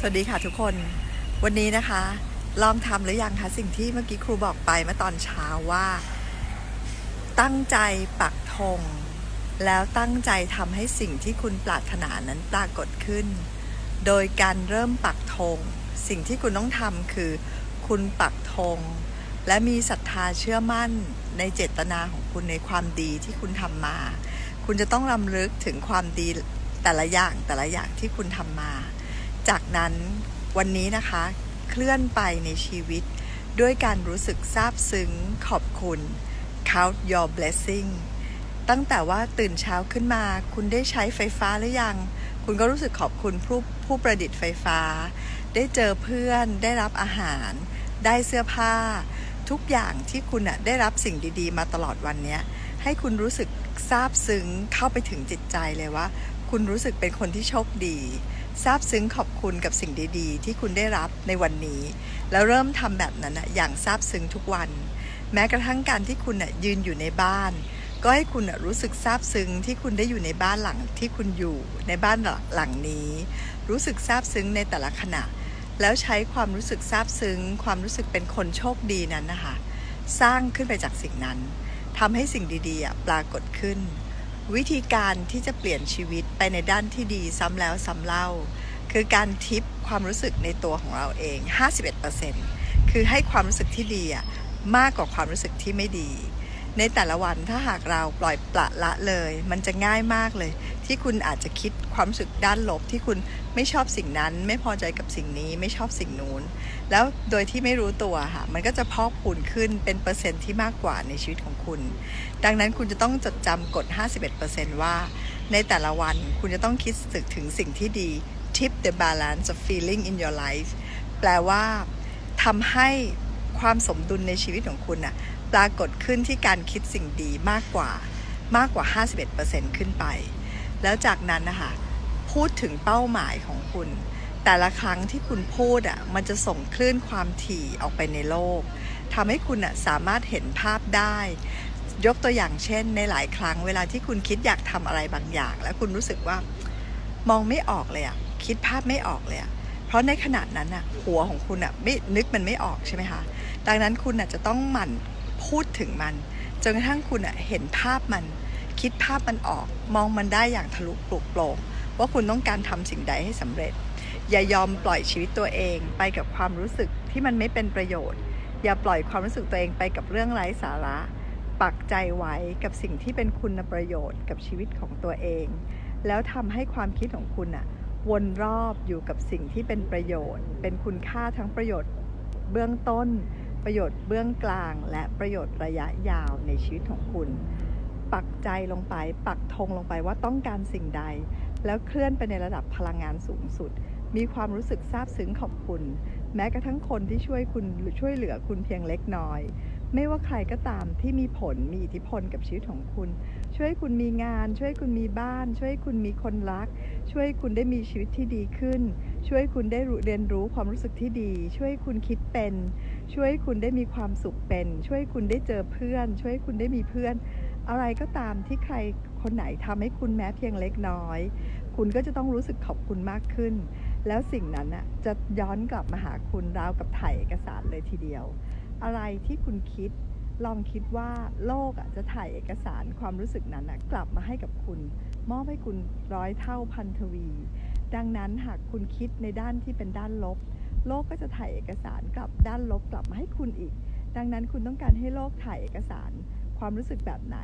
สวัสดีค่ะทุกคนวันนี้นะคะ ลองทำหรือยังคะสิ่งที่เมื่อกี้ครูบอกไปเมื่อตอนเช้าว่า ตั้งใจปักธงแล้วตั้งใจทำให้สิ่งที่คุณปรารถนานั้นปรากฏขึ้น โดยการเริ่มปักธงสิ่งที่คุณต้องทำคือ คุณปักธงและมีศรัทธาเชื่อมั่นในเจตนาของคุณในความดีที่คุณทำมา คุณจะต้องรำลึกถึงความดีแต่ละอย่างแต่ละอย่างที่คุณทำมา จากนั้นวันนี้นะคะเคลื่อนไปในชีวิต ด้วยการรู้สึกซาบซึ้งขอบคุณ count your blessing ตั้งแต่ว่าตื่นเช้าขึ้นมา คุณได้ใช้ไฟฟ้าหรือยัง คุณก็รู้สึกขอบคุณผู้ผู้ประดิษฐ์ไฟฟ้า ได้เจอเพื่อนได้รับอาหาร ได้เสื้อผ้า ทุกอย่างที่คุณได้รับสิ่งดีๆ มาตลอดวันนี้ให้คุณรู้สึกซาบซึ้งเข้าไปถึงจิตใจเลยว่า คุณรู้สึกเป็นคนที่โชคดี ซาบซึ้งขอบคุณกับสิ่งดีๆ ที่คุณได้รับในวันนี้ แล้วเริ่มทำแบบนั้นอะอย่างซาบซึ้งทุกวัน แม้กระทั่งการที่คุณอะยืนอยู่ในบ้าน ก็ให้คุณอะรู้สึกซาบซึ้งที่คุณได้อยู่ในบ้านหลังที่คุณอยู่ในบ้านหลังนี้ รู้สึกซาบซึ้งในแต่ละขณะ แล้วใช้ความรู้สึกซาบซึ้ง ความรู้สึกเป็นคนโชคดีนั้นนะคะสร้างขึ้นไปจากสิ่งนั้นทำให้สิ่งดีๆปรากฏขึ้น วิธีการที่จะเปลี่ยนชีวิตไปในด้านที่ดีซ้ำแล้วซ้ำเล่า คือการทิปความรู้สึกในตัวของเราเอง 51%คือให้ความรู้สึกที่ดีมากกว่าความรู้สึกที่ไม่ดี ในแต่ละวันถ้าหากเราปล่อยปละละเลย มันจะง่ายมากเลย ที่คุณอาจจะคิดความรู้สึกด้านลบที่คุณไม่ชอบสิ่งนั้น ไม่พอใจกับสิ่งนี้ไม่ชอบสิ่งนู้น แล้วโดยที่ไม่รู้ตัวค่ะ มันก็จะพอกพูนขึ้นเป็นเปอร์เซ็นต์ที่มากกว่าในชีวิตของคุณ ดังนั้นคุณจะต้องจดจำกฎ 51%ว่า ในแต่ละวันคุณจะต้องคิดสึกถึงสิ่งที่ดี tip the balance of feeling in your life แปลว่าทำให้ความสมดุลในชีวิตของคุณน่ะ ปรากฏขึ้นที่การคิดสิ่งดีมากกว่ามากกว่า 51%ขึ้นไป แล้วจากนั้นนะคะพูดถึงเป้าหมายของคุณ แต่ละครั้งที่คุณพูดอะมันจะส่งคลื่นความถี่ออกไปในโลกทำให้คุณอะสามารถเห็นภาพได้ ยกตัวอย่างเช่น ในหลายครั้งเวลาที่คุณคิดอยากทำอะไรบางอย่าง แล้วคุณรู้สึกว่ามองไม่ออกเลยอะคิดภาพไม่ออกเลยอะเพราะในขณะนั้นอะหัวของคุณอะไม่นึกมันไม่ออกใช่ไหมคะดังนั้นคุณอะจะต้องหมั่น พูดถึงมัน จนกระทั่งคุณอะเห็นภาพมัน คิดภาพมันออก มองมันได้อย่างทะลุปลุกโปร่งว่าคุณต้องการทำสิ่งใดให้สำเร็จ อย่ายอมปล่อยชีวิตตัวเองไปกับความรู้สึกที่มันไม่เป็นประโยชน์ อย่าปล่อยความรู้สึกตัวเองไปกับเรื่องไร้สาระ ปักใจไว้กับสิ่งที่เป็นคุณประโยชน์กับชีวิตของตัวเอง แล้วทำให้ความคิดของคุณอะวนรอบอยู่กับสิ่งที่เป็นประโยชน์ เป็นคุณค่าทั้งประโยชน์ เบื้องต้น ประโยชน์เบื้องกลางและประโยชน์ระยะยาวในชีวิตของคุณ ปักใจลงไป ปักธงลงไปว่าต้องการสิ่งใด แล้วเคลื่อนไปในระดับพลังงานสูงสุด มีความรู้สึกซาบซึ้งขอบคุณ แม้กระทั่งคนที่ช่วยคุณหรือช่วยเหลือคุณเพียงเล็กน้อย ไม่ว่าใครก็ตามที่มีผลมีอิทธิพลกับชีวิตของคุณ ช่วยคุณมีงาน ช่วยคุณมีบ้าน ช่วยคุณมีคนรัก ช่วยคุณได้มีชีวิตที่ดีขึ้น ช่วยคุณได้เรียนรู้ความรู้สึกที่ดี ช่วยคุณคิดเป็น ช่วยคุณได้มีความสุขเป็น ช่วยคุณได้เจอเพื่อน ช่วยคุณได้มีเพื่อน อะไรก็ตามที่ใครคนไหนทำให้คุณแม้เพียงเล็กน้อย คุณก็จะต้องรู้สึกขอบคุณมากขึ้น แล้วสิ่งนั้นน่ะจะย้อนกลับมาหาคุณราวกับถ่ายเอกสารเลยทีเดียว อะไรที่คุณคิด ลองคิดว่าโลกอะจะถ่ายเอกสารความรู้สึกนั้นนะกลับมาให้กับคุณ มอบให้คุณร้อยเท่าพันทวี ดังนั้นหากคุณคิดในด้านที่เป็นด้านลบ โลกก็จะถ่ายเอกสารกลับด้านลบกลับมาให้คุณอีก ดังนั้นคุณต้องการให้โลกถ่ายเอกสาร ความรู้สึกแบบไหน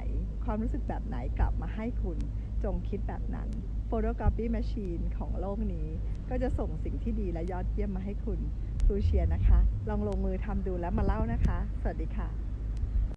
ความรู้สึกแบบไหนกลับมาให้คุณ จงคิดแบบนั้น photocopy machine ของโลกนี้ ก็จะส่งสิ่งที่ดีและยอดเยี่ยมมาให้คุณ ครูเชียร์นะคะ ลองลงมือทำดูแล้วมาเล่านะคะ สวัสดีค่ะ